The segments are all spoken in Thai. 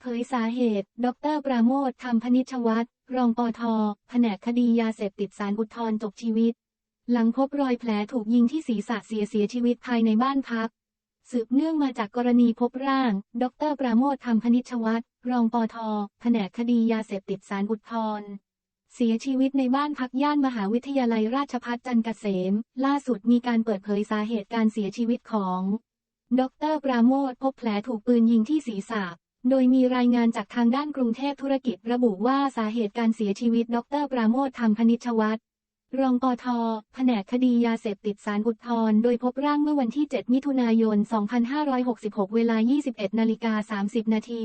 เผยสาเหตุ ดร ปราโมทธรรมพนิชวัตรรองปอทแผนกคดียาเสพติดสารอุทธรจบชีวิต หลังพบรอยแผลถูกยิงที่ศีรษะเสียเสียชีวิตภายในบ้านพัก สืบเนื่องมาจากกรณีพบร่าง ดร ปราโมทธรรมพนิชวัตรรองปอทแผนกคดียาเสพติดสารอุทธรเสียชีวิตในบ้านพักย่านมหาวิทยาลัยราชภัฏจันทร์เกษม ล่าสุดมีการเปิดเผยสาเหตุการเสียชีวิตของ ดร ปราโมทพบแผลถูกปืนยิงที่ศีรษะ โดยมีรายงานจากทางด้านกรุงเทพธุรกิจระบุว่าสาเหตุการเสียชีวิต ดร ปราโมทธรรมพนิชวัตรรองปอทแผนกคดียาเสพติดสารอุทธรโดยพบร่างเมื่อวันที่ 7 มิถุนายน 2566 เวลา 21 นาฬิกา 30 นาที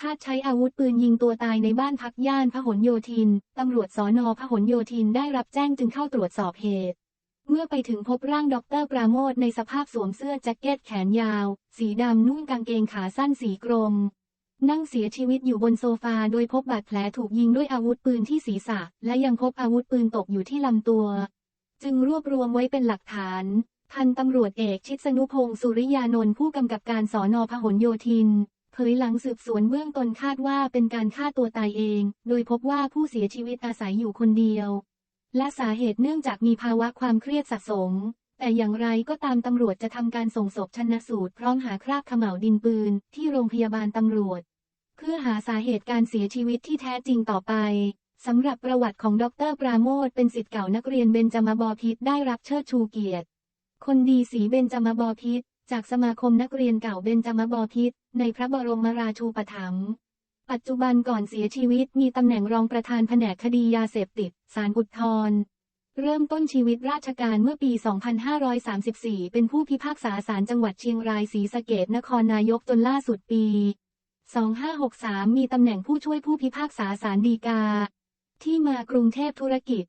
คาดใช้อาวุธปืนยิงตัวตายในบ้านพักย่านพหลโยธิน ตำรวจสอนอพหลโยธินได้รับแจ้งจึงเข้าตรวจสอบเหตุ เมื่อไปถึงพบร่างดรปราโมทในสภาพสวมเสื้อแจ็คเก็ตแขนยาว สีดำนุ่งกางเกงขาสั้นสีกรม นั่งเสียชีวิตอยู่บนโซฟาโดยพบบาดแผลถูกยิงด้วยอาวุธปืนที่ศีรษะ และยังพบอาวุธปืนตกอยู่ที่ลำตัว จึงรวบรวมไว้เป็นหลักฐานพันตำรวจเอกชิดสนุพงศ์สุริยานนท์ผู้กำกับการสอนอพหลโยธิน เผยหลังสืบสวนเบื้องต้นคาดว่าเป็นการฆ่าตัวตายเอง โดยพบว่าผู้เสียชีวิตอาศัยอยู่คนเดียว และสาเหตุเนื่องจากมีภาวะความเครียดสะสม แต่อย่างไรก็ตามตำรวจจะทำการส่งศพชันสูตรพร้อมหาคราบขม่าวดินปืนที่โรงพยาบาลตำรวจ เพื่อหาสาเหตุการเสียชีวิตที่แท้จริงต่อไปสำหรับประวัติของดรปราโมทเป็นสิทธิ์เก่านักเรียนเบญจมบอพิตรได้รับเชิดชูเกียรติ คนดีสีเบญจมบอพิตรจากสมาคมนักเรียนเก่าเบญจมบอพิตรในพระบรมราชูปถัมภ์ ปัจจุบันก่อนเสียชีวิตมีตำแหน่งรองประธานแผนกคดียาเสพติดสารอุทธรเริ่มต้นชีวิตราชการเมื่อปี 2534 เป็นผู้พิพากษาศาลจังหวัดเชียงรายศรีสะเกดนครนายกจนล่าสุดปี 2563 มีตำแหน่งผู้ช่วยผู้พิพากษาศาลฎีกา ที่มากรุงเทพธุรกิจ